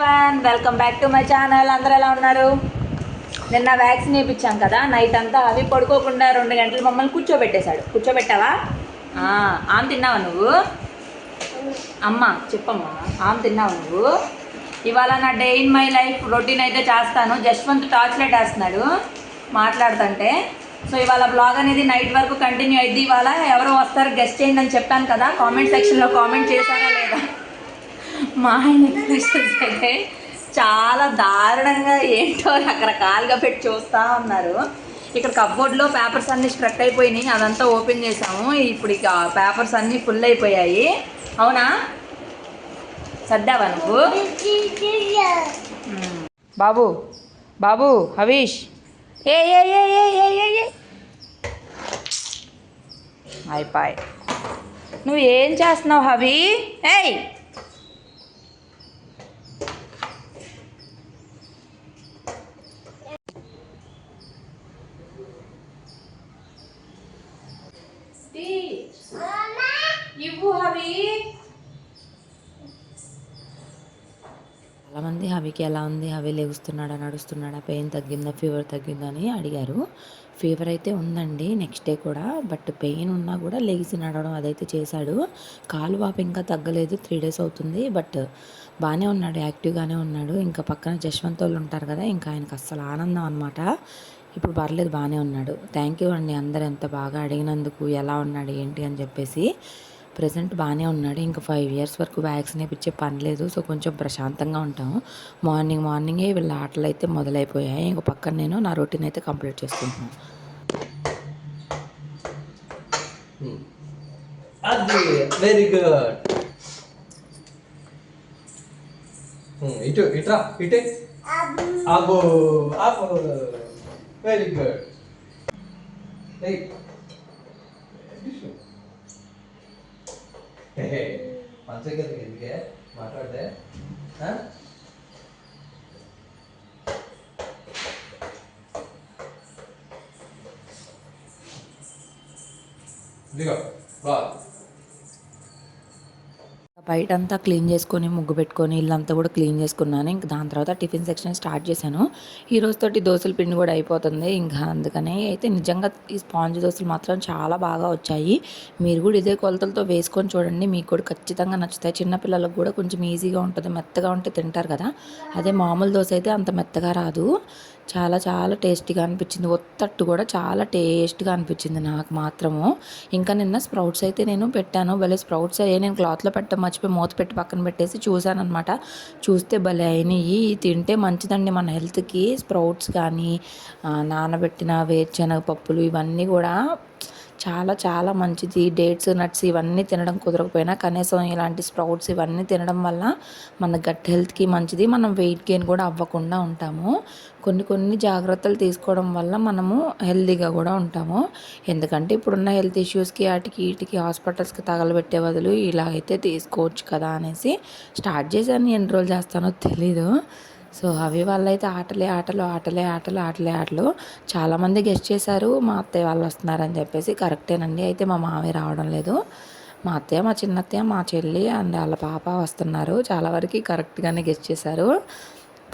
One welcome back to my channel అందరూ ఎలా ఉన్నారు? నిన్న వ్యాక్సిన్ వేయించాం కదా నైట్ అంతా అవి పడుకోకుండా రెండు గంటలు మమ్మల్ని కూర్చోబెట్టేశాడు. కూర్చోబెట్టావా? ఆమె తిన్నావా నువ్వు? అమ్మ చెప్పమ్మా ఆమె తిన్నావా నువ్వు? ఇవాళ నా day in my life routine అయితే చేస్తాను. జస్వంత్ టార్చ్ లైట్ వేస్తున్నాడు మాట్లాడుతుంటే. సో ఇవాళ బ్లాగ్ అనేది నైట్ వరకు కంటిన్యూ అయింది ఇవాళ ఎవరు వస్తారు గెస్ట్ చేయండి అని చెప్పాను కదా. కామెంట్ సెక్షన్లో కామెంట్ చేశారా లేదా? మా ఆయన ఎక్స్ప్రెషన్స్ అయితే చాలా దారుణంగా ఏంటో రకరకాలుగా పెట్టి చూస్తూ ఉన్నారు. ఇక్కడ కప్బోర్డ్లో పేపర్స్ అన్నీ స్ట్రక్ అయిపోయినాయి. అదంతా ఓపెన్ చేసాము ఇప్పుడు ఇక పేపర్స్ అన్నీ ఫుల్ అయిపోయాయి. అవునా? సర్దావా నువ్వు? మ్మ్. బాబు బాబు హవీష్. ఏ ఏ ఏ ఏ ఏ ఏ ఏ. అయిపోయి నువ్వు ఏం చేస్తున్నావు హవి? ఏయ్ ఇవ్వు హవి చాలామంది హవికి ఎలా ఉంది? హవి లేగుస్తున్నాడా? నడుస్తున్నాడా? పెయిన్ తగ్గిందా? ఫీవర్ తగ్గిందా? అని అడిగారు. ఫీవర్ అయితే ఉందండి నెక్స్ట్ డే కూడా. బట్ పెయిన్ ఉన్నా కూడా లేచి నడవడం అదైతే చేశాడు. కాలు వాపు ఇంకా తగ్గలేదు త్రీ డేస్ అవుతుంది. బట్ బాగానే ఉన్నాడు యాక్టివ్గానే ఉన్నాడు. ఇంకా పక్కన జశ్వంత్ వాళ్ళు ఉంటారు కదా ఇంకా ఆయనకు అస్సలు ఆనందం అనమాట ఇప్పుడు పర్లేదు బాగానే ఉన్నాడు. థ్యాంక్ యూ అండి అందరు ఎంత బాగా అడిగినందుకు ఎలా ఉన్నాడు ఏంటి అని చెప్పేసి. ప్రజెంట్ బాగానే ఉన్నాడు. ఇంకా ఫైవ్ ఇయర్స్ వరకు వ్యాక్సిన్ వేయించే పని లేదు. సో కొంచెం ప్రశాంతంగా ఉంటాము. మార్నింగ్ మార్నింగే వీళ్ళ ఆటలు అయితే మొదలైపోయాయి. ఇంక పక్కన నేను నా రొటీన్ అయితే కంప్లీట్ చేసుకుంటున్నాను. అది వెరీ గుడ్ ఇటు ఇట్రా ఇటే. అబ్బో. అబ్బో వెరీ గుడ్ పంచగలిగి ఎందుకే మాట్లాడితే ఇదిగో రా బయట అంతా క్లీన్ చేసుకొని ముగ్గు పెట్టుకొని ఇల్లంతా కూడా క్లీన్ చేసుకున్నాను. ఇంక దాని తర్వాత టిఫిన్ సెక్షన్ స్టార్ట్ చేశాను. ఈ రోజుతోటి దోశల పిండి కూడా అయిపోతుంది. ఇంకా అందుకనే అయితే నిజంగా ఈ స్పాంజ్ దోశలు మాత్రం చాలా బాగా వచ్చాయి. మీరు కూడా ఇదే కొలతలతో వేసుకొని చూడండి. మీకు కూడా ఖచ్చితంగా నచ్చుతాయి. చిన్నపిల్లలకు కూడా కొంచెం ఈజీగా ఉంటుంది మెత్తగా ఉంటే తింటారు కదా. అదే మామూలు దోశ అయితే అంత మెత్తగా రాదు. చాలా చాలా టేస్టీగా అనిపించింది. ఒత్తట్టు కూడా చాలా టేస్ట్గా అనిపించింది నాకు మాత్రము. ఇంకా నిన్న స్ప్రౌట్స్ అయితే నేను పెట్టాను. భలే స్ప్రౌట్స్ అయ్యే నేను క్లాత్లో పెట్ట మర్చిపోయి మూత పెట్టి పక్కన పెట్టేసి చూశాను అనమాట చూస్తే భలే అయినాయి. తింటే మంచిదండి మన హెల్త్కి. స్ప్రౌట్స్ కానీ నానబెట్టిన వేరుశనగ పప్పులు ఇవన్నీ కూడా చాలా చాలా మంచిది. డేట్స్ నట్స్ ఇవన్నీ తినడం కుదరకపోయినా కనీసం ఇలాంటి స్ప్రౌట్స్ ఇవన్నీ తినడం వల్ల మన గట్ హెల్త్కి మంచిది. మనం వెయిట్ గెయిన్ కూడా అవ్వకుండా ఉంటాము. కొన్ని కొన్ని జాగ్రత్తలు తీసుకోవడం వల్ల మనము హెల్తీగా కూడా ఉంటాము. ఎందుకంటే ఇప్పుడున్న హెల్త్ ఇష్యూస్కి వాటికి వీటికి హాస్పిటల్స్కి తగలబెట్టే బదులు ఇలా అయితే తీసుకోవచ్చు కదా అనేసి స్టార్ట్ చేశాను. ఎన్ని రోజులు చేస్తానో తెలీదు. సో అవి వాళ్ళైతే ఆటలే ఆటలు ఆటలే ఆటలు ఆటలే ఆటలు. చాలామంది గెస్ట్ చేశారు మా అత్తయ్య వాళ్ళు వస్తున్నారని చెప్పేసి. కరెక్టేనండి. అయితే మా మామయ్య రావడం లేదు. మా అత్తయ్య మా చిన్నత్తయ్య మా చెల్లి అండ్ వాళ్ళ పాప వస్తున్నారు. చాలా వరకు కరెక్ట్గానే గెస్ట్ చేశారు.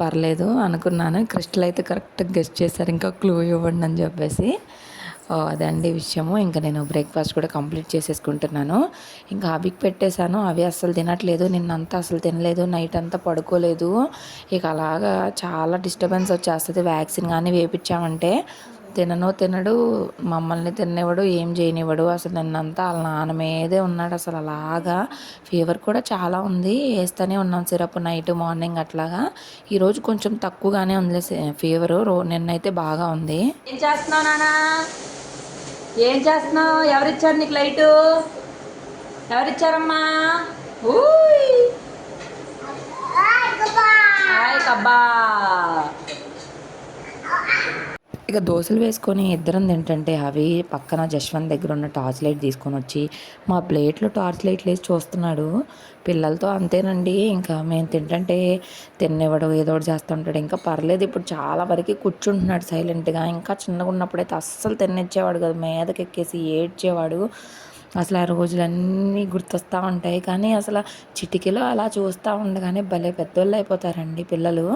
పర్లేదు అనుకున్నాను. క్రిస్టల్ అయితే కరెక్ట్గా గెస్ట్ చేశారు. ఇంకా క్లూ ఇవ్వండి అని చెప్పేసి. అదండి విషయము. ఇంకా నేను బ్రేక్ఫాస్ట్ కూడా కంప్లీట్ చేసేసుకుంటున్నాను. ఇంకా అవికి పెట్టేశాను. అవి అస్సలు తినట్లేదు. నిన్నంతా అసలు తినలేదు. నైట్ అంతా పడుకోలేదు. ఇక అలాగా చాలా డిస్టర్బెన్స్ వచ్చేస్తుంది. వ్యాక్సిన్ కానీ వేపించామంటే తినను తినడు మమ్మల్ని తిననివ్వడు ఏం చేయనివ్వడు. అసలు నిన్నంతా వాళ్ళ నాన్న మీదే ఉన్నాడు అసలు అలాగా. ఫీవర్ కూడా చాలా ఉంది. వేస్తూనే ఉన్నాం సిరప్ నైట్ మార్నింగ్ అట్లాగా. ఈరోజు కొంచెం తక్కువగానే ఉంది ఫీవరు. రో నిన్నైతే బాగా ఉంది. ఏం చేస్తున్నావు నానా ఏం చేస్తున్నావు? ఎవరిచ్చారు నీకు లైటు? ఎవరిచ్చారమ్మా? ఊయ్! హాయ్ కబ్బా ఇక దోశలు వేసుకొని ఇద్దరం తింటుంటే అవి పక్కన జశ్వంత్ దగ్గర ఉన్న టార్చ్ లైట్ తీసుకొని వచ్చి మా ప్లేట్లో టార్చ్ లైట్లు వేసి చూస్తున్నాడు. పిల్లలతో అంతేనండి ఇంకా మేము తింటుంటే తినేవాడు ఏదో ఒకటి చేస్తుంటాడు ఇంకా పర్లేదు ఇప్పుడు చాలా వరకు కూర్చుంటున్నాడు సైలెంట్గా ఇంకా చిన్నగా ఉన్నప్పుడైతే అస్సలు తినిచ్చేవాడు కదా. మీదకి ఎక్కేసి ఏడ్చేవాడు. అసలు ఆ రోజులన్నీ గుర్తొస్తూ ఉంటాయి. కానీ అసలు చిటికలో అలా చూస్తూ ఉండగానే భలే పెద్దోళ్ళు అయిపోతారండి పిల్లలు.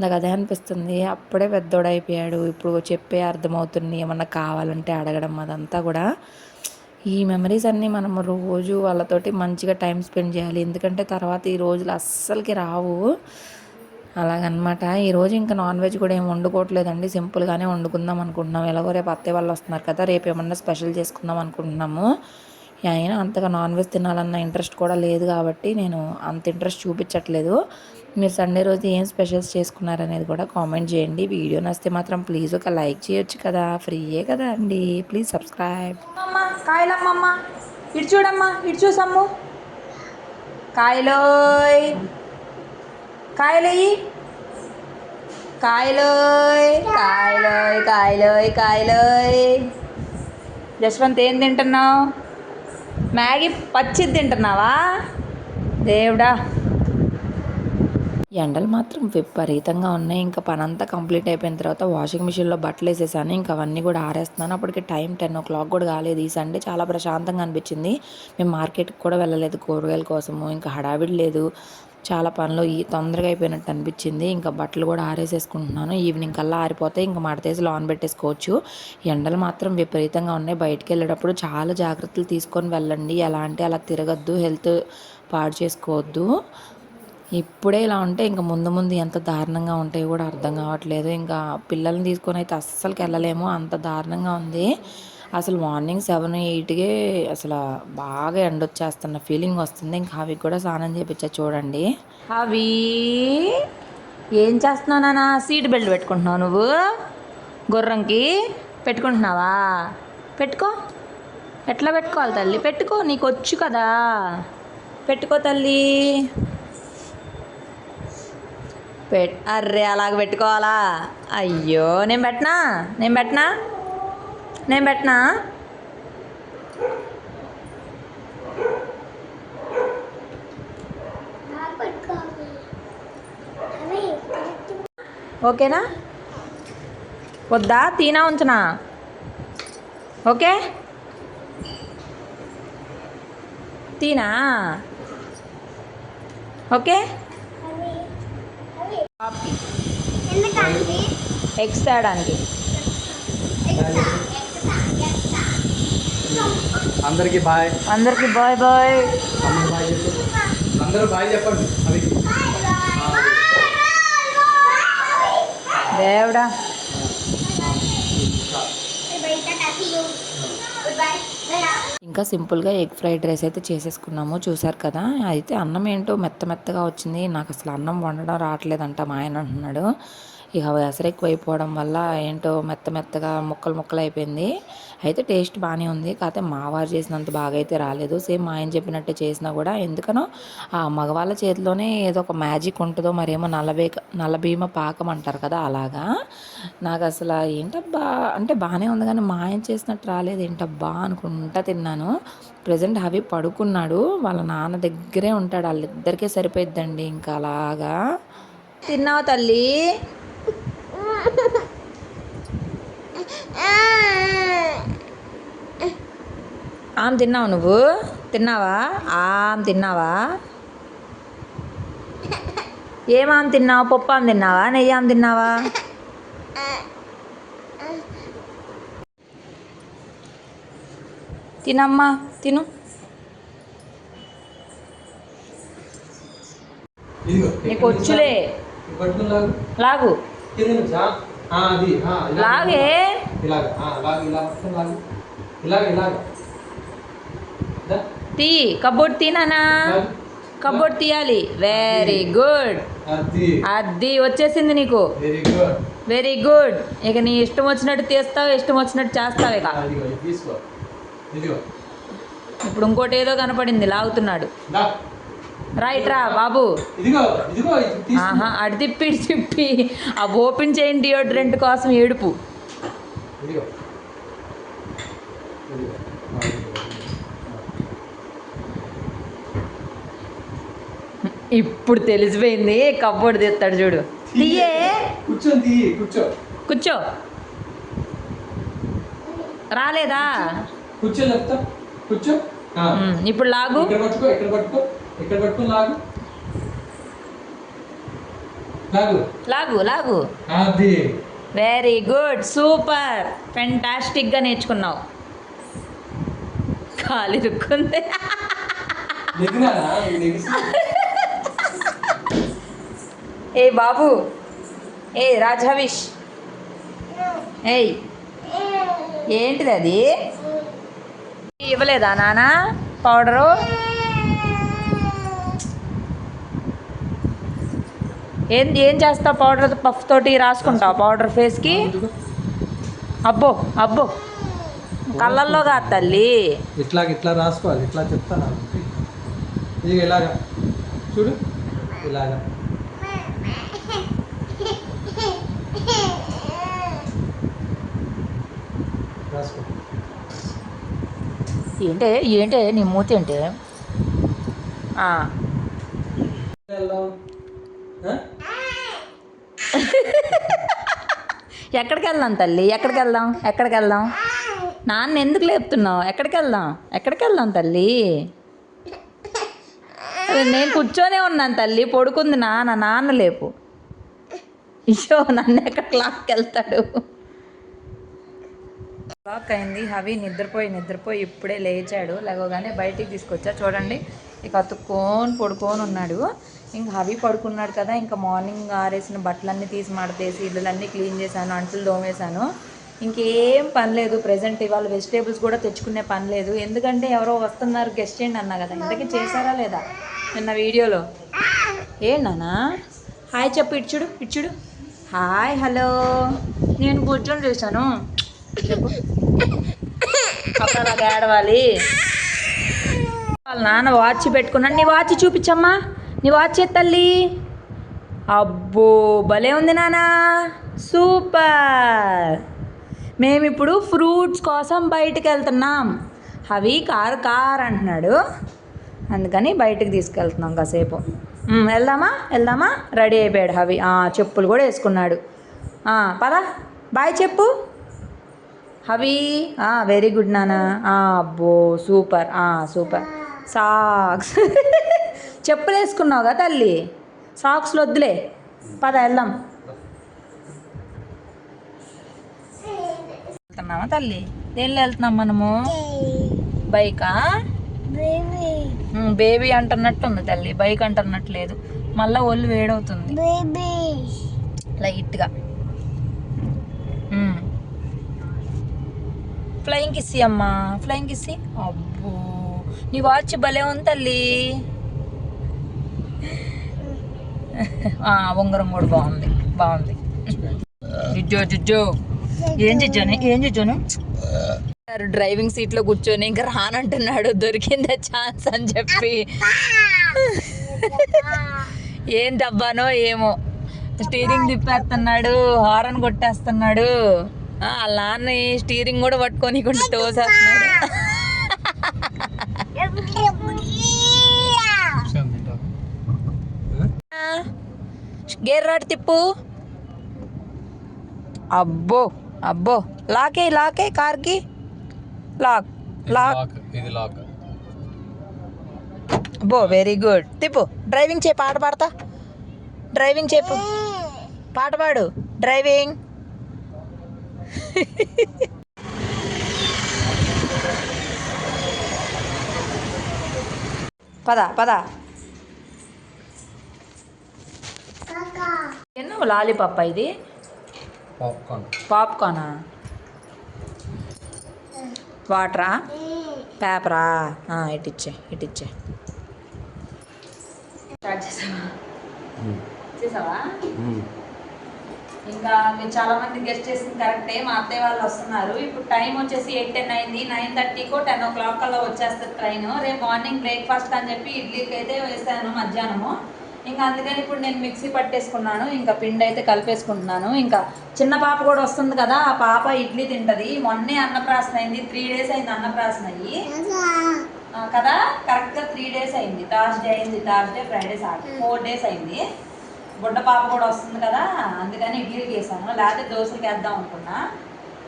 నాకు అదే అనిపిస్తుంది. అప్పుడే పెద్దోడు అయిపోయాడు. ఇప్పుడు చెప్పే అర్థమవుతుంది ఏమన్నా కావాలంటే అడగడం అదంతా కూడా. ఈ మెమరీస్ అన్నీ మనం రోజు వాళ్ళతోటి మంచిగా టైం స్పెండ్ చేయాలి. ఎందుకంటే తర్వాత ఈ రోజులు అస్సలకి రావు. అలాగనమాట. ఈరోజు ఇంకా నాన్ వెజ్ కూడా ఏం వండుకోవట్లేదండి. సింపుల్గానే వండుకుందాం అనుకుంటున్నాం. ఎలాగో రేపు అత్తయ్య వాళ్ళు వస్తున్నారు కదా. రేపు ఏమన్నా స్పెషల్ చేసుకుందాం అనుకుంటున్నాము. అయినా అంతగా నాన్ వెజ్ తినాలన్న ఇంట్రెస్ట్ కూడా లేదు కాబట్టి నేను అంత ఇంట్రెస్ట్ చూపించట్లేదు. మీరు సండే రోజు ఏం స్పెషల్స్ చేసుకున్నారనేది కూడా కామెంట్ చేయండి. వీడియో నచ్చితే మాత్రం ప్లీజ్ ఒక లైక్ చేయొచ్చు కదా. ఫ్రీయే కదా అండి. Please subscribe. కాయలమ్మమ్మ ఇటు చూడమ్మా ఇటు చూసమ్ము కాయలోయ్. కాయలయ్యి కాయలోయ్ కాయలోయ్ కాయలోయ్ కాయలోయ్. జస్వంత్ ఏం తింటున్నావు? మ్యాగీ పచ్చి తింటున్నావా? దేవుడా. ఎండలు మాత్రం విపరీతంగా ఉన్నాయి. ఇంకా పనంతా కంప్లీట్ అయిపోయిన తర్వాత వాషింగ్ మిషన్లో బట్టలు వేసేసాను. ఇంకా అవన్నీ కూడా ఆరేస్తున్నాను. అప్పటికి టైం టెన్ ఓ క్లాక్ కూడా కాలేదు. ఈ సండే చాలా ప్రశాంతంగా అనిపించింది. మేము మార్కెట్కి కూడా వెళ్ళలేదు. కూరగాయల కోసము. ఇంకా హడావిడి లేదు. చాలా పనులు ఈ తొందరగా అయిపోయినట్టు అనిపించింది. ఇంకా బట్టలు కూడా ఆరేసేసుకుంటున్నాను. ఈవినింగ్ కల్లా ఆరిపోతే ఇంకా మడతేసి లాన్ పెట్టేసుకోవచ్చు. ఎండలు మాత్రం విపరీతంగా ఉన్నాయి. బయటికి వెళ్ళేటప్పుడు చాలా జాగ్రత్తలు తీసుకొని వెళ్ళండి. ఎలా అంటే అలా తిరగద్దు. హెల్త్ పాడు చేసుకోవద్దు. ఇప్పుడే ఇలా ఉంటే ఇంకా ముందు ముందు ఎంత దారుణంగా ఉంటాయో కూడా అర్థం కావట్లేదు. ఇంకా పిల్లల్ని తీసుకొని అయితే అస్సలకి వెళ్ళలేము. అంత దారుణంగా ఉంది. అసలు మార్నింగ్ సెవెన్ ఎయిట్కే అసలు బాగా ఎండ వచ్చేస్తున్న ఫీలింగ్ వస్తుంది. ఇంకా అవి కూడా స్నానం చేయించా చూడండి. అవి ఏం చేస్తున్నావు నాన్న సీట్ బెల్ట్ పెట్టుకుంటున్నావు నువ్వు? గుర్రంకి పెట్టుకుంటున్నావా? పెట్టుకో. ఎట్లా పెట్టుకోవాలి తల్లి? పెట్టుకో నీకు వచ్చు కదా. పెట్టుకో తల్లి. పెట్ అర్రే అలాగ పెట్టుకోవాలా? అయ్యో నేను పెట్టనా? నేను పెట్టనా? నేను పెట్టనా? ఓకేనా? వద్దా? తీనా ఉంచనా? ఓకే? తీనా? ఓకే? ఎగ్స్ తేయడానికి అందరికి బాయ్. అందరికి బాయ్ బాయ్. అందరూ బాయ్ చెప్పండి. అవి. దేవుడా. ఇంకా సింపుల్గా ఎగ్ ఫ్రైడ్ రైస్ అయితే చేసేసుకున్నాము. చూసారు కదా? అయితే అన్నం ఏంటో మెత్త మెత్తగా వచ్చింది. నాకు అసలు అన్నం వండడం రావట్లేదంట మా ఆయన అంటున్నాడు. ఇక ఎసరు ఎక్కువైపోవడం వల్ల ఏంటో మెత్త మెత్తగా ముక్కలు ముక్కలు అయిపోయింది అయితే టేస్ట్ బాగానే ఉంది. కాకపోతే మావారు చేసినంత బాగా అయితే రాలేదు. సేమ్ మా ఆయన చెప్పినట్టే చేసినా కూడా ఎందుకనో ఆ మగవాళ్ళ చేతిలోనే ఏదో ఒక మ్యాజిక్ ఉంటుందో మరేమో నల్లబే నల్లభీమ పాకం అంటారు కదా అలాగా. నాకు అసలు ఏంటబ్బా అంటే బాగానే ఉంది కానీ మా ఆయన చేసినట్టు రాలేదు. ఏంటబ్బా అనుకుంటా తిన్నాను. ప్రజెంట్ హవి పడుకున్నాడు. వాళ్ళ నాన్న దగ్గరే ఉంటాడు. వాళ్ళిద్దరికే సరిపోయిద్దండి ఇంకా అలాగా. తిన్నావు తల్లి? ఆమె తిన్నావు నువ్వు? తిన్నావా? ఆమె తిన్నావా? ఏమాం తిన్నావు? పప్పు ఆమె తిన్నావా? నెయ్యి ఆమె తిన్నావా? తినమ్మా తిను. నీకు వచ్చులే. లాగు. అది. లాగే? ఇలాగ ఆ, లాగు ఇలా మొత్తం లాగు. ఇలాగ తీ కబోర్డ్ తీనానా. కబోర్డ్ తీయాలి. వెరీ గుడ్ అది. వచ్చేసింది నీకు. వెరీ గుడ్ ఇక నీ ఇష్టం వచ్చినట్టు తీస్తావు ఇష్టం వచ్చినట్టు చేస్తావు ఇక. ఇప్పుడు ఇంకోటి ఏదో కనపడింది లాగుతున్నాడు. రైట్ రా బాబు. అడి తిప్పి ఇటు తిప్పి. ఆ ఓపెన్ చేయండి డియోడ్రెంట్ కోసం ఏడుపు. ఇప్పుడు తెలిసిపోయింది కబోర్డ్ తీస్తాడు చూడు. తీయే కూర్చో కూర్చో. రాలేదా? కూర్చో ఇప్పుడు లాగు. ఇక్కడ పట్టుకో ఇక్కడ పట్టుకో. ఇక్కడ లాగు. లాగు. లాగు లాగు. అది వెరీ గుడ్ సూపర్ ఫెంటాస్టిక్గా నేర్చుకున్నావు. నెగ్గినారా నెగిసి ఏ బాబు ఏ రాజహవిష్ ఏయ్ ఏంటిది అది? ఇవ్వలేదా నాన్న పౌడరు? ఏం ఏం చేస్తావు పౌడర్ పఫ్ తోటి రాసుకుంటావు పౌడర్ ఫేస్కి అబ్బో అబ్బో. కళ్ళల్లో కాదు తల్లి. ఇట్లా ఇట్లా రాసుకోవాలి ఇట్లా చెప్తాను ఇది ఇలాగా. చూడు. ఇలాగా. రాసుకో. ఏంటే ఏంటే నీ మూతి ఏంటే? ఆ? ఎక్కడికి వెళ్దాం తల్లి? ఎక్కడికి వెళ్దాం ఎక్కడికి వెళ్దాం నాన్న ఎందుకు లేపుతున్నావు? ఎక్కడికి వెళ్దాం ఎక్కడికి వెళ్దాం తల్లి నేను కూర్చొనే ఉన్నాను తల్లి. పడుకుంది నాన్న. నాన్న లేపు. ఇషో నన్ను ఎక్కడ క్లాక్కి వెళ్తాడు క్లాక్ అయింది. హవి నిద్రపోయి నిద్రపోయి ఇప్పుడే లేచాడు. లేవగానే బయటికి తీసుకొచ్చా. చూడండి. ఇక అతుక్కోని పడుకొని ఉన్నాడు. ఇంకా హవి పడుకున్నాడు కదా ఇంకా మార్నింగ్ ఆరేసిన బట్టలన్నీ తీసి మడతేసి ఇళ్ళన్నీ క్లీన్ చేశాను అంట్లు దోమేశాను ఇంకేం పని లేదు ప్రజెంట్ ఇవాళ వెజిటేబుల్స్ కూడా తెచ్చుకునే పని లేదు. ఎందుకంటే ఎవరో వస్తున్నారు గెస్ట్ చేయండి అన్నా కదా. ఇంతకీ చేశారా లేదా? నిన్న వీడియోలో. ఏంటన్నా హాయ్ చెప్పు ఇచ్చుడు ఇచ్చుడు హాయ్ హలో. నేను కూర్చొని చూశాను. చెప్పు. అప్పుడు ఏడవాలి. వాళ్ళ నాన్న వాచ్ పెట్టుకున్నాను నీ వాచ్ చూపించమ్మా. నీ వాచ్ ఏ తల్లి. అబ్బో భలే ఉంది నానా. సూపర్. మేమిప్పుడు ఫ్రూట్స్ కోసం బయటికి వెళ్తున్నాం. అవి కార్ కార్ అంటున్నాడు. అందుకని బయటికి తీసుకెళ్తున్నాం కాసేపు. వెళ్దామా? వెళ్దామా? రెడీ అయిపోయాడు హవి. చెప్పులు కూడా వేసుకున్నాడు. పద. బాయ్ చెప్పు. హవి. వెరీ గుడ్ నానా. అబ్బో సూపర్. సూపర్. సాక్స్. చెప్పులు వేసుకున్నావుగా తల్లి? సాక్స్లు వద్దులే. పద వెళ్దాం. వెళ్తున్నామా తల్లి? దేనిలో వెళ్తున్నాం మనము? బైకా? బేబీ అంటున్నట్టు ఉంది తల్లి. బైక్ అంటున్నట్టు లేదు మళ్ళీ ఒళ్ళు వేడవుతుంది. లైట్గా. ఫ్లయింగ్ కిస్సి అమ్మా. ఫ్లయింగ్ కిస్సి అబ్బో. నీ వాచ్ భలే ఉంది తల్లి. ఉంగరం కూడా బాగుంది. బాగుంది. జుజ్జో జుజ్జో. ఏం జిజ్జోని ఏం జిజ్జోను డ్రైవింగ్ సీట్లో కూర్చొని ఇంకా రానంటున్నాడు దొరికిందే ఛాన్స్ అని చెప్పి. ఏం దబ్బానో ఏమో. స్టీరింగ్ తిప్పేస్తున్నాడు హారన్ కొట్టేస్తున్నాడు. ఆ, వాళ్ళ నాన్న స్టీరింగ్ కూడా పట్టుకొని కూడా తోసేస్తున్నాడు. గేర్ రాడ్ తిప్పు. అబ్బో అబ్బో. లాకే లాకే కార్కి. Lock lock. ఇది లాక్. అబ్బో వెరీ గుడ్ తిప్పు. డ్రైవింగ్ చేయి పాట పాడతా. డ్రైవింగ్ చెప్పు పాట పాడు. డ్రైవింగ్. పద పద. ఎన్నో లాలీపాప్ ఇది? పాప్కార్న్. పాప్కార్నా? వాటరా? పేపరా? ఆ, ఇటిచ్చే ఇటిచ్చే. స్టార్ట్ చేసావా? చేసావా? ఇంకా మీరు చాలా మంది గెస్ట్ చేసింది కరెక్టే మా అత్తయ్య వాళ్ళు వస్తున్నారు. ఇప్పుడు టైం వచ్చేసి ఎయిట్ టెన్ అయింది. నైన్ థర్టీకో టెన్ ఓ క్లాక్ కల్లా వచ్చేస్తుంది ట్రైన్. రేపు మార్నింగ్ బ్రేక్ఫాస్ట్ అని చెప్పి ఇడ్లీకి అయితే వేసాను మధ్యాహ్నము. ఇంకా అందుకని ఇప్పుడు నేను మిక్సీ పట్టేసుకున్నాను ఇంకా పిండి అయితే కలిపేసుకుంటున్నాను. ఇంకా చిన్న పాప కూడా వస్తుంది కదా ఆ పాప ఇడ్లీ తింటది. మొన్నే అన్నప్రాసన అయింది త్రీ డేస్ అయింది అన్నప్రాసన అయ్యి. కదా? కరెక్ట్గా త్రీ డేస్ అయింది. థర్స్డే అయింది Thursday Friday Saturday four days అయింది. బుడ్డ పాప కూడా వస్తుంది కదా అందుకని ఇడ్లీకి వేసాము లేకపోతే దోశలకి వేద్దాం అనుకున్నా.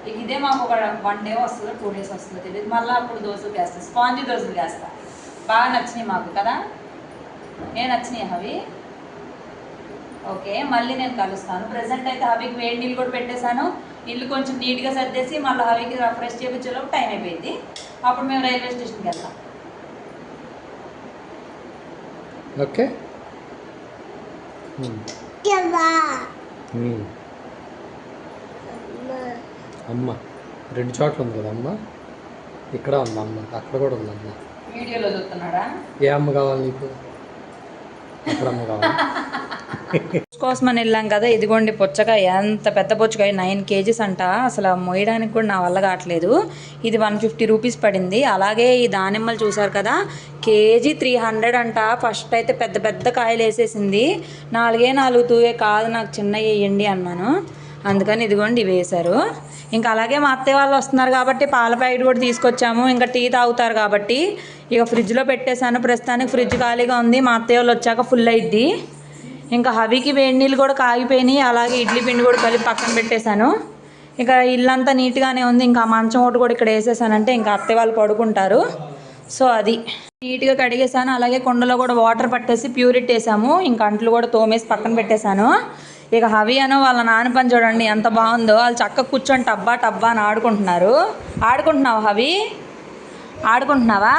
ఇక ఇదే మాకు ఒక వన్ డే వస్తుందో టూ డేస్ వస్తుందో. తెలియదు. మళ్ళీ అప్పుడు దోశలు వేస్తా. స్పాంజీ దోశలు వేస్తా. బాగా నచ్చినాయి మాకు కదా? ఏ నచ్చినాయి అవి? ఓకే మళ్ళీ నేను కలుస్తాను. ప్రజెంట్ అయితే హవికి వేడి నీళ్ళు కూడా పెట్టేశాను. ఇల్లు కొంచెం నీట్గా సర్దేసి మళ్ళీ హవికి ఫ్రెష్ చేయించేలోపు టైం అయిపోయింది. అప్పుడు మేము రైల్వే స్టేషన్కి వెళ్తాం ఓకే. అమ్మ. రెండు చోట్ల ఉంది కదా అమ్మ? ఇక్కడ ఉంది అమ్మ అక్కడ కూడా ఉంది అమ్మ వీడియోలో చూస్తున్నాడా ఏ అమ్మ కావాలి నీకు? కోసమని వెళ్ళాం కదా ఇదిగోండి పుచ్చకాయ. ఎంత పెద్ద పుచ్చకాయ? నైన్ కేజీస్ అంట. అసలు మొయ్యడానికి కూడా నా వల్ల కావట్లేదు. ఇది వన్ ఫిఫ్టీ రూపీస్ పడింది. అలాగే ఈ దానిమ్మలు చూసారు కదా కేజీ త్రీ హండ్రెడ్ అంట. ఫస్ట్ అయితే పెద్ద పెద్ద కాయలు వేసేసింది. నాలుగే నాలుగు తూవే కాదు నాకు చిన్న వేయండి అన్నాను. అందుకని ఇదిగోండి ఇవి వేశారు. ఇంకా అలాగే మా అత్తయ్య వాళ్ళు వస్తున్నారు కాబట్టి పాల ప్యాకెట్ కూడా తీసుకొచ్చాము. ఇంకా టీ తాగుతారు కాబట్టి ఇక ఫ్రిడ్జ్లో పెట్టేశాను. ప్రస్తుతానికి ఫ్రిడ్జ్ ఖాళీగా ఉంది. మా అత్తయ్య వాళ్ళు వచ్చాక ఫుల్ అయిద్ది. ఇంకా హవికి వేడి నీళ్ళు కూడా కాగిపోయినాయి. అలాగే ఇడ్లీ పిండి కూడా కలిపి పక్కన పెట్టేశాను. ఇక ఇల్లంతా నీట్గానే ఉంది. ఇంకా మంచం ఒకటి కూడా ఇక్కడ వేసేసానంటే ఇంకా అత్తయ్య వాళ్ళు పడుకుంటారు. సో అది. నీట్గా కడిగేసాను అలాగే కుండలో కూడా వాటర్ పట్టేసి ప్యూరిట్ వేసాము. ఇంకా అంట్లు కూడా తోమేసి పక్కన పెట్టేశాను. ఇక హవి అనో వాళ్ళ నాన్న పని చూడండి ఎంత బాగుందో. వాళ్ళు చక్కగా కూర్చొని టబ్బా టబ్బా అని ఆడుకుంటున్నారు. ఆడుకుంటున్నావు హవి? ఆడుకుంటున్నావా?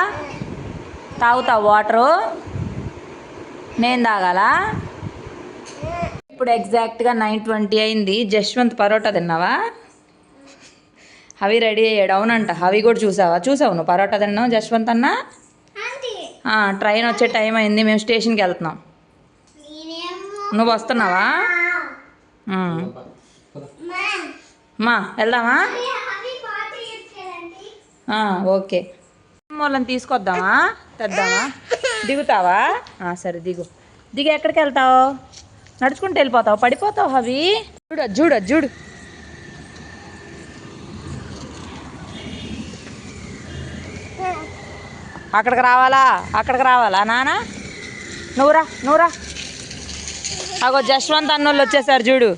తాగుతావు వాటరు? నేను తాగాలా? ఇప్పుడు ఎగ్జాక్ట్గా నైన్ ట్వంటీ అయింది. జశ్వంత్ పరోటా తిన్నావా? హవి రెడీ అయ్యాడు. అవునంట. హవి కూడా చూసావా? చూసావు నువ్వు పరోటా తిన్నావు జశ్వంత్ అన్న? ట్రైన్ వచ్చే టైం అయింది. మేము స్టేషన్కి వెళ్తున్నాం. నువ్వు వస్తున్నావా. మా. వెళ్దామా? ఓకే. వాళ్ళని తీసుకొద్దామా? తెద్దామా? దిగుతావా? సరే దిగు. దిగి ఎక్కడికి వెళ్తావు? నడుచుకుంటూ వెళ్ళిపోతావు? పడిపోతావు అవి? చూడ చూడ చూడు. అక్కడికి రావాలా? అక్కడికి రావాలా? నానా? నువ్వురా నువ్వురా. అగో జశ్వంత్ అన్నోళ్ళు వచ్చేసారు చూడు.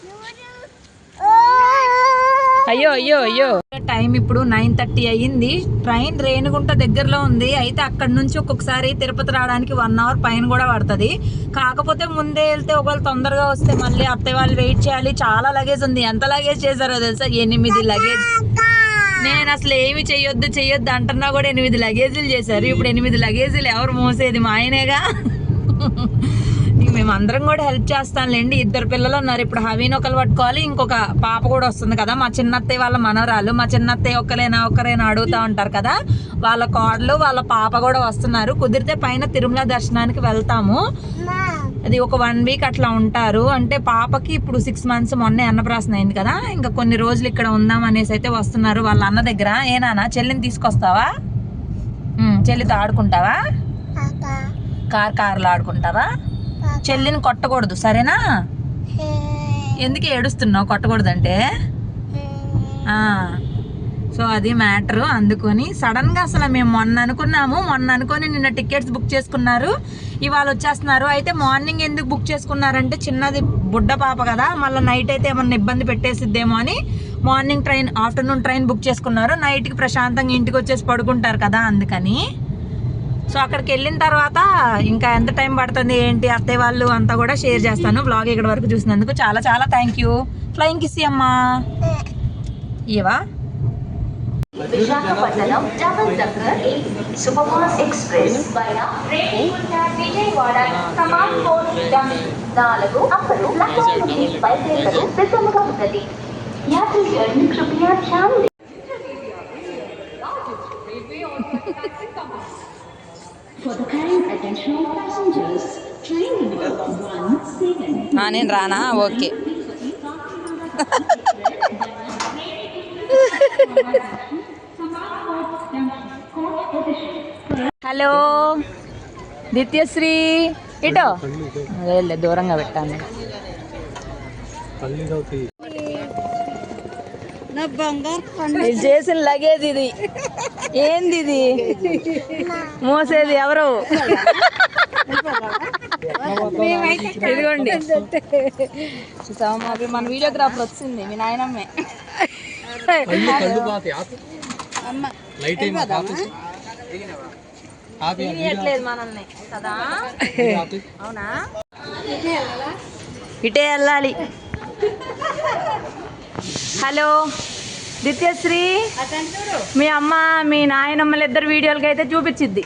అయ్యో అయ్యో అయ్యో. టైం ఇప్పుడు నైన్ థర్టీ అయ్యింది. ట్రైన్ రేణుగుంట దగ్గరలో ఉంది. అయితే అక్కడ నుంచి ఒక్కొక్కసారి తిరుపతి రావడానికి వన్ అవర్ పైన కూడా పడుతుంది. కాకపోతే ముందే వెళ్తే ఒకవేళ తొందరగా వస్తే మళ్ళీ అత్తయ్య వాళ్ళు వెయిట్ చేయాలి. చాలా లగేజ్ ఉంది. ఎంత లగేజ్ చేశారో తెలుసా? ఎనిమిది లగేజ్ నేను అసలు ఏమి చెయ్యొద్దు చెయ్యొద్దు అంటున్నా కూడా ఎనిమిది లగేజీలు చేశారు. ఇప్పుడు ఎనిమిది లగేజీలు ఎవరు మోసేది? మా ఆయనేగా? మేము అందరం కూడా హెల్ప్ చేస్తానులేండి. ఇద్దరు పిల్లలు ఉన్నారు. ఇప్పుడు హవీని ఒకరు పట్టుకోవాలి ఇంకొక పాప కూడా వస్తుంది కదా. మా చిన్నత్తయ్య వాళ్ళ మనవరాలు మా చిన్నత్తయ్య ఒక్కలేనా ఒక్కరేనా అడుగుతా ఉంటారు కదా. వాళ్ళ కోడలు వాళ్ళ పాప కూడా వస్తున్నారు. కుదిరితే పైన తిరుమల దర్శనానికి వెళ్తాము. అది ఒక వన్ వీక్ అట్లా ఉంటారు. అంటే పాపకి ఇప్పుడు సిక్స్ మంత్స్ మొన్నే అన్నప్రాసన అయింది కదా. ఇంకా కొన్ని రోజులు ఇక్కడ ఉందాం అనేసి అయితే వస్తున్నారు వాళ్ళ అన్న దగ్గర. ఏనానా చెల్లిని తీసుకొస్తావా? చెల్లితో ఆడుకుంటావా? కార్ కార్లో ఆడుకుంటావా? చెల్లిని కొట్టకూడదు సరేనా? ఎందుకు ఏడుస్తున్నావు కొట్టకూడదంటే? ఆ, సో అది మ్యాటర్. అందుకొని సడన్గా అసలు మేము మొన్న అనుకున్నాము. మొన్న అనుకొని నిన్న టికెట్స్ బుక్ చేసుకున్నారు. ఇవాళ వచ్చేస్తున్నారు. అయితే మార్నింగ్ ఎందుకు బుక్ చేసుకున్నారంటే చిన్నది బుడ్డ పాప కదా మళ్ళీ నైట్ అయితే ఏమన్నా ఇబ్బంది పెట్టేసిద్దేమో అని morning train afternoon train book చేసుకున్నారు. నైట్కి ప్రశాంతంగా ఇంటికి వచ్చేసి పడుకుంటారు కదా అందుకని. సో అక్కడికి వెళ్ళిన తర్వాత ఇంకా ఎంత టైం పడుతుంది ఏంటి అత్తయ్య వాళ్ళు అంతా కూడా షేర్ చేస్తాను. బ్లాగ్ ఇక్కడ వరకు చూసినందుకు చాలా చాలా థ్యాంక్ యూ ఫ్లయింగ్ కిస్ అమ్మా. ఇవా Visakhapatnam double decker super fast express via Renigunta Vijayawada command four డమి నాలుగు అప్పుడు ప్లాట్ఫామ్ నుండి బయలుదేరలు సిద్ధంగా ఉన్నది యాత్రికులను కృపయా ధ్యాన్ నేను రానా? ఓకే. హలో. నిత్యశ్రీ ఇటో. వెళ్ళే దూరంగా పెట్టాను. చేసిన లగేజ్ ఇది. ఏంది ఇది మోసేది ఎవరు? ఇదిగోండి. చూసావా మన వీడియోగ్రాఫర్ వచ్చింది మీ నాయనమ్మే. మనల్ని కదా? అవునా? ఇటే వెళ్ళాలి. హలో? దిత్యశ్రీ మీ అమ్మ మీ నాయనమ్మలు ఇద్దరు వీడియోలకి అయితే చూపించిద్ది.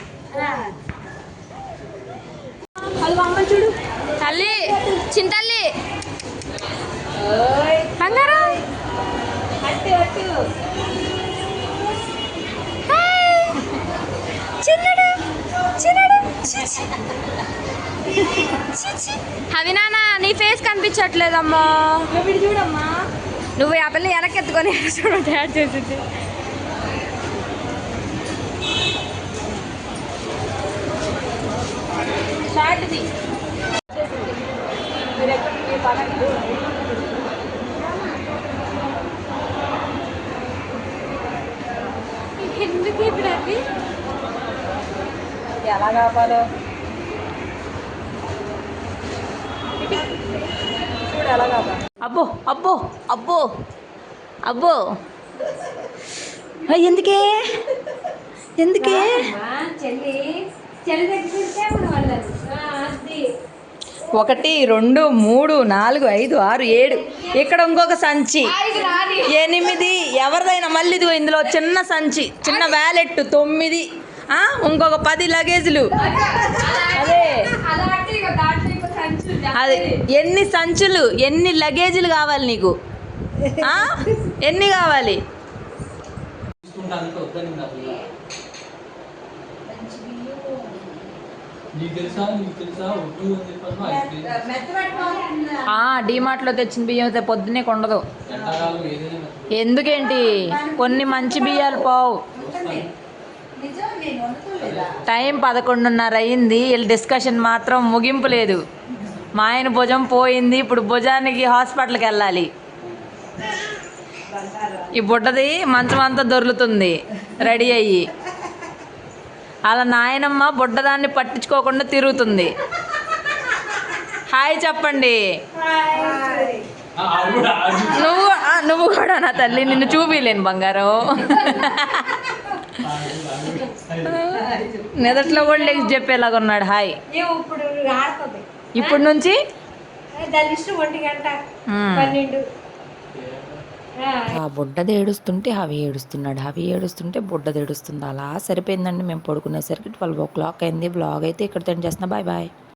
చూడు. తల్లి చింతల్లి. బంగారం. చిన్నడు చిన్నడు. అవి నాన్న నీ ఫేస్ కనిపించట్లేదమ్మా. చూడమ్మా. నువ్వు ఆ పిల్లని వెనక్కి ఎత్తుకొని చూడు తయారు చేసింది. ఎందుకు ఇప్పుడు అది ఎలా కాపాలో చూడు ఎలా కాపాలి అబ్బో అబ్బో అబ్బో అబ్బో. ఎందుకే? ఎందుకే? ఒకటి రెండు మూడు నాలుగు ఐదు ఆరు ఏడు. ఇక్కడ ఇంకొక సంచి. ఎనిమిది. ఎవరిదైనా మళ్ళీ ఇందులో చిన్న సంచి చిన్న వ్యాలెట్ తొమ్మిది. ఇంకొక పది లగేజ్లు. అదే. అదే ఎన్ని సంచులు ఎన్ని లగేజీలు కావాలి నీకు? ఆ? ఎన్ని కావాలి? డీమార్ట్లో తెచ్చిన బియ్యం అయితే పొద్దునే కొండదు. ఎందుకేంటి? కొన్ని మంచి బియ్యాలు పోవు. టైం పదకొండున్నర అయింది. వీళ్ళ డిస్కషన్ మాత్రం ముగింపు లేదు. మా ఆయన భుజం పోయింది. ఇప్పుడు భుజానికి హాస్పిటల్కి వెళ్ళాలి. ఈ బుడ్డది మంచం అంతా దొర్లుతుంది. రెడీ అయ్యి. అలా నాయనమ్మ బుడ్డదాన్ని పట్టించుకోకుండా తిరుగుతుంది. హాయ్ చెప్పండి. నువ్వు నువ్వు కూడా నా తల్లి నిన్ను చూపిలేను బంగారం. నిదట్లో కూడా లేచి చెప్పేలాగా ఉన్నాడు. హాయ్. ఇప్పుడు నుంచి? ఆ. బుడ్డది ఏడుస్తుంటే అవి ఏడుస్తున్నాడు. అవి ఏడుస్తుంటే బుడ్డది ఏడుస్తుంది. అలా సరిపోయిందండి. మేము పడుకునేసరికి ట్వెల్వ్ ఓ క్లాక్ అయింది. బ్లాగ్ అయితే ఇక్కడ తిండి చేస్తున్నా. Bye bye